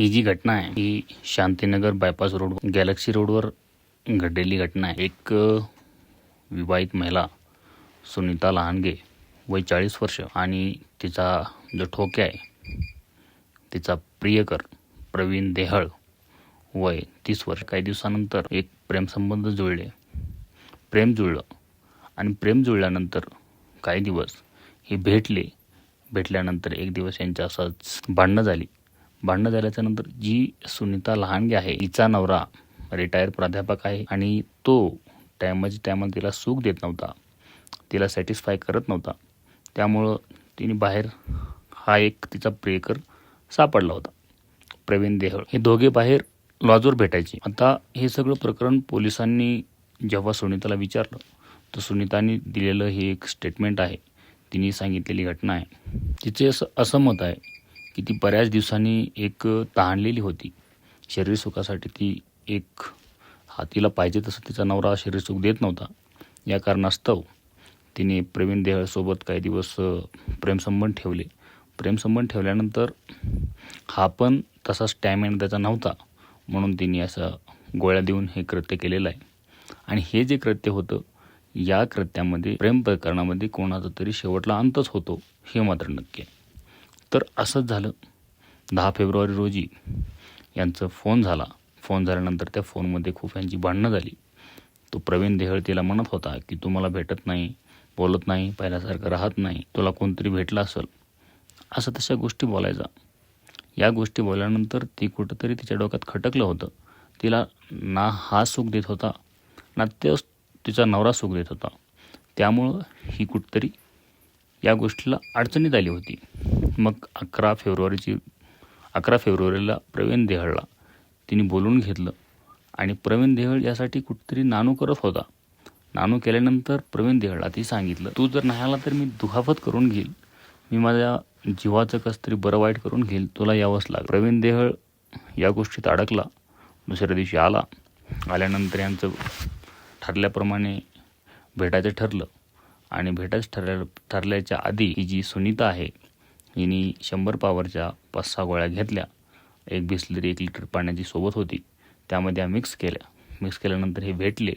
ही जी घटना आहे ही शांतीनगर बायपास रोड गॅलेक्सी रोडवर घडलेली घटना आहे. एक विवाहित महिला सुनीता लहानगे वय चाळीस वर्ष आणि तिचा जो ठोक्या आहे तिचा प्रियकर प्रवीण देहळ वय तीस वर्ष. काही दिवसानंतर एक प्रेमसंबंध जुळले. प्रेम जुळलं आणि प्रेम जुळल्यानंतर काही दिवस हे भेटले. भेटल्यानंतर एक दिवस यांच्या असंच भांडणं झाली. भांडणं झाल्याच्यानंतर जी सुनीता लहानगे आहे तिचा नवरा रिटायर प्राध्यापक आहे आणि तो टायमाच्या टायमाला तिला सुख देत नव्हता. तिला सॅटिस्फाय करत नव्हता. त्यामुळं तिने बाहेर हा एक तिचा प्रियकर सापडला होता. प्रवीण देहळ. हे दोघे बाहेर लॉजवर भेटायचे. आता हे सगळं प्रकरण पोलिसांनी जेव्हा सुनीताला विचारलं तर सुनीताने दिलेलं हे एक स्टेटमेंट आहे. तिने सांगितलेली घटना आहे. तिचे असं असं मत आहे की ती बऱ्याच दिवसांनी एक तहानलेली होती. शरीर सुखासाठी ती एक हातीला पाहिजे तसं तिचा नवरा शरीर सुख देत नव्हता. या कारणास्तव तिने प्रवीण देहळसोबत काही दिवस प्रेमसंबंध ठेवले. प्रेमसंबंध ठेवल्यानंतर हा पण तसा स्टॅमिना त्याचा नव्हता म्हणून तिने असं गोळ्या देऊन हे कृत्य केलेलं आहे. आणि हे जे कृत्य होतं या कृत्यामध्ये प्रेम प्रकरणामध्ये कोणाचा तरी शेवटला अंतच होतो हे मात्र नक्की आहे. तर असंच झालं. दहा फेब्रुवारी रोजी यांचं फोन झाला. फोन झाल्यानंतर त्या फोनमध्ये खूप यांची भांडणं झाली. तो प्रवीण देहळ तिला म्हणत होता की तू मला भेटत नाही बोलत नाही पहिल्यासारखं राहत नाही. तुला कोणतरी भेटलं असेल. असं तशा गोष्टी बोलायचा. या गोष्टी बोलल्यानंतर ती कुठंतरी तिच्या डोक्यात खटकलं होतं. तिला ना हा सुख देत होता ना ते तिचा नवरा सुख देत होता. त्यामुळं ही कुठंतरी या गोष्टीला अडचणीत आली होती. मग अकरा फेब्रुवारीची अकरा फेब्रुवारीला प्रवीण देहळला. तिने बोलून घेतलं. आणि प्रवीण देहळ यासाठी कुठंतरी नानू करत होता. नानू केल्यानंतर प्रवीण देहळला ती सांगितलं तू जर नाही आला तर मी दुखापत करून घेईल. मी माझ्या जीवाचं कस तरी बरं वाईट करून घेईल. तुला यावंच लाग प्रवीण देहळ या गोष्टीत अडकला. दुसऱ्या दिवशी आला. आल्यानंतर यांचं ठरल्याप्रमाणे भेटायचं ठरलं. आणि भेटायचं ठरल्या ठरल्याच्या आधी ही जी सुनीता आहे हिने शंभर पावरच्या पाच सहा गोळ्या घेतल्या. एक बिसलेरी एक लिटर पाण्याची सोबत होती. त्यामध्ये मिक्स केल्या. मिक्स केल्यानंतर हे भेटले.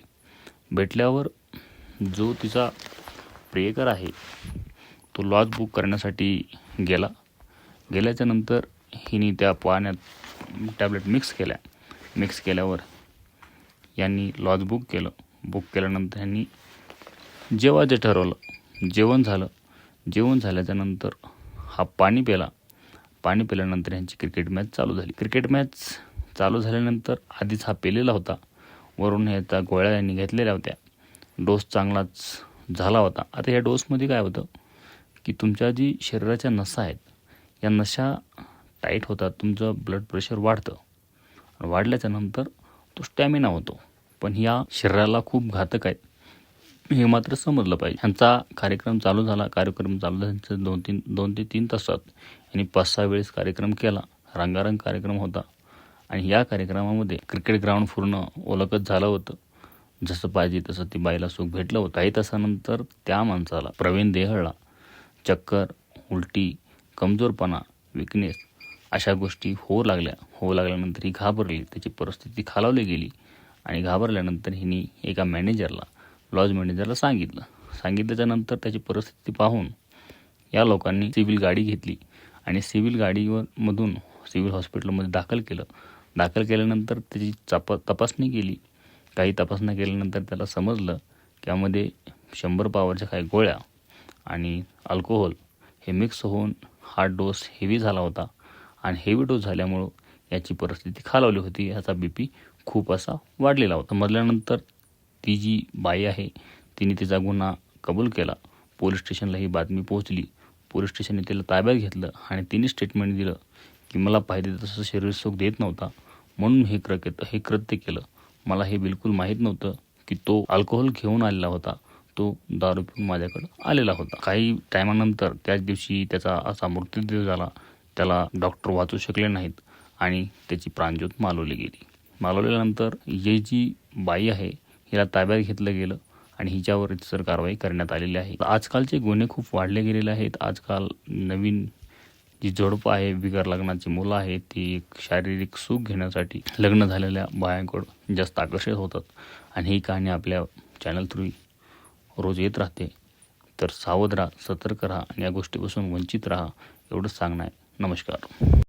भेटल्यावर जो तिचा प्रेकर आहे तो लॉज बुक करण्यासाठी गेला. गेल्याच्यानंतर हिने त्या पाण्यात टॅबलेट मिक्स केल्या. मिक्स केल्यावर यांनी लॉज बुक केलं. बुक केल्यानंतर यांनी जेवायचं ठरवलं. जेवण झालं. जेवण झाल्याच्यानंतर हा पाणी प्याला. पाणी पिल्यानंतर ह्यांची क्रिकेट मॅच चालू झाली. क्रिकेट मॅच चालू झाल्यानंतर आधीच हा पेलेला होता. वरून ह्याचा गोळ्या यांनी घेतलेल्या होत्या. डोस चांगलाच झाला होता. आता या डोसमध्ये काय होतं? की तुमच्या जी शरीराच्या नसा आहेत या नशा टाईट होतात तुमचं ब्लड प्रेशर वाढतं. वाढल्याच्या नंतर तो स्टॅमिना होतो. पण ह्या शरीराला खूप घातक आहेत. हे मात्र समजलं पाहिजे. ह्यांचा कार्यक्रम चालू झाला कार्यक्रम चालू झाल्यानंतर दोन तीन दोन ते तीन तासात यांनी पाच सहा वेळेस कार्यक्रम केला रंगारंग कार्यक्रम होता. आणि या कार्यक्रमामध्ये क्रिकेट ग्राउंड पूर्ण ओलकत झालं होतं. जसं पाहिजे तसं ती बाईला सुख भेटलं होतं. काही तासानंतर त्या माणसाला प्रवीण देहळला चक्कर उलटी कमजोरपणा विकनेस अशा गोष्टी होऊ लागल्या. होऊ लागल्यानंतर ही घाबरली. त्याची परिस्थिती खालावली गेली. आणि घाबरल्यानंतर हिने एका मॅनेजरला लॉज मॅनेजरला सांगितलं. सांगितल्याच्यानंतर त्याची परिस्थिती पाहून या लोकांनी सिव्हिल गाडी घेतली आणि सिव्हिल गाडीवर मधून सिव्हिल हॉस्पिटलमध्ये दाखल केलं. दाखल केल्यानंतर त्याची चाप तपासणी केली. काही तपासण्या केल्यानंतर त्याला समजलं की यामध्ये शंभर पावरच्या काही गोळ्या आणि अल्कोहोल हे मिक्स होऊन हा डोस हेवी झाला होता आणि हेवी डोस झाल्यामुळं याची परिस्थिती खालावली होती. याचा बी पी खूप असा वाढलेला होता. मधल्यानंतर ती जी बाई आहे तिने तिचा गुन्हा कबूल केला. पोलीस स्टेशनला ही बातमी पोहोचली. पोलीस स्टेशनने तिला ताब्यात घेतलं आणि तिने स्टेटमेंट दिलं की मला पाहिजे तसं शरीर सुख देत नव्हता. म्हणून हे कृत्य हे कृत्य केलं. मला हे बिलकुल माहीत नव्हतं की तो अल्कोहोल घेऊन आलेला होता. तो दारू पिऊन माझ्याकडं आलेला होता. काही टायमानंतर त्याच दिवशी त्याचा असा मृत्यूदेह झाला. त्याला डॉक्टर वाचू शकले नाहीत आणि त्याची प्राणज्योत मालवली गेली. मालवल्यानंतर ही जी बाई आहे हिला ताब्यात घेतलं गेलं आणि हिच्यावर इतर कारवाई करण्यात आलेली आहे. आजकालचे गुन्हे खूप वाढले गेलेले आहेत. आजकाल नवीन जी जोडपं आहे बिगर लग्नाची मुलं आहे ती एक शारीरिक सुख घेण्यासाठी लग्न झालेल्या बायांकडं जास्त आकर्षित होतात. आणि ही कहाणी आपल्या चॅनल थ्रू रोज येत राहते. तर सावध राहा सतर्क राहा आणि या गोष्टीपासून वंचित राहा एवढंच सांगणं आहे. नमस्कार.